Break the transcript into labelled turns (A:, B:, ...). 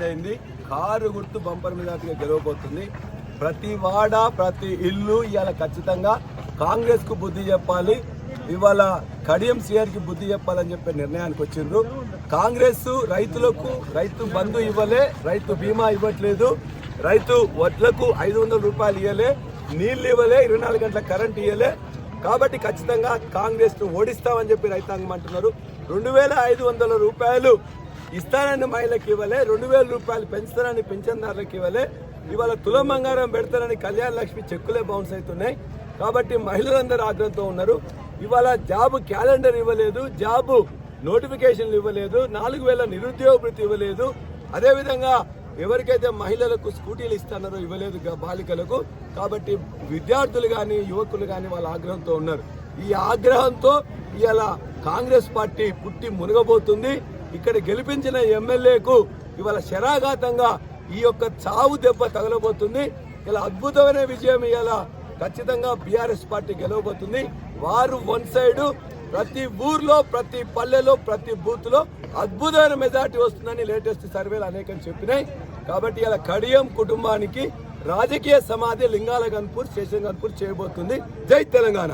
A: Decide అయింది. Car గుర్తు bumper మెజార్టీగా గెలవబోతుంది. ప్రతి వాడ ప్రతి ఇల్లు ఇవాళ ఖచ్చితంగా కాంగ్రెస్కు బుద్ధి చెప్పాలి. ఇవాళ కడియం సీఆర్కి బుద్ధి చెప్పాలని చెప్పే నిర్ణయానికి వచ్చిండ్రు. కాంగ్రెస్ రైతులకు రైతు బంధు ఇవ్వలే రైతు బీమా ఇవ్వట్లేదు. రైతు వడ్లకు ఐదు వందల రూపాయలు ఇవ్వలే నీళ్ళు ఇవ్వలే ఇరవై నాలుగు గంటల కరెంట్ ఇవ్వలే కాబట్టి ఖచ్చితంగా కాంగ్రెస్ను ఓడిస్తామని చెప్పి రైతాంగం అంటున్నారు. రెండు వేల ఐదు వందల రూపాయలు ఇస్తానని మహిళకి ఇవ్వలే రెండు వేల రూపాయలు పెంచుతానని పెన్షన్దారులకు ఇవ్వలే ఇవాళ తులం బంగారం పెడతారని కళ్యాణ లక్ష్మి చెక్కులే బౌన్స్ అవుతున్నాయి. కాబట్టి మహిళలందరూ ఆగ్రహంతో ఉన్నారు. ఇవాళ జాబ్ క్యాలెండర్ ఇవ్వలేదు జాబ్ నోటిఫికేషన్లు ఇవ్వలేదు నాలుగు వేల నిరుద్యోగ భృతి ఇవ్వలేదు. అదేవిధంగా ఎవరికైతే మహిళలకు స్కూటీలు ఇస్తున్నారో ఇవ్వలేదు బాలికలకు కాబట్టి విద్యార్థులు కానీ యువకులు కానీ వాళ్ళ ఆగ్రహంతో ఉన్నారు. ఈ ఆగ్రహంతో ఇవాళ కాంగ్రెస్ పార్టీ పుట్టి మునగబోతుంది. ఇక్కడ గెలిపించిన ఎమ్మెల్యేకు ఇవాళ శరాఘాతంగా ఈ యొక్క చావు దెబ్బ తగలబోతుంది. ఇలా అద్భుతమైన విజయం ఇవాళ ఖచ్చితంగా బీఆర్ఎస్ పార్టీ గెలవబోతుంది. వారు వన్ సైడ్ ప్రతి ఊర్లో ప్రతి పల్లెలో ప్రతి బూత్లో అద్భుతమైన మెజార్టీ వస్తుందని లేటెస్ట్ సర్వేలు అనేకం చెప్పినాయి. కాబట్టి ఇలా కడియం కుటుంబానికి రాజకీయ సమాధి లింగాల గన్పూర్ శేషన్ గన్పూర్ చేయబోతుంది జై తెలంగాణ.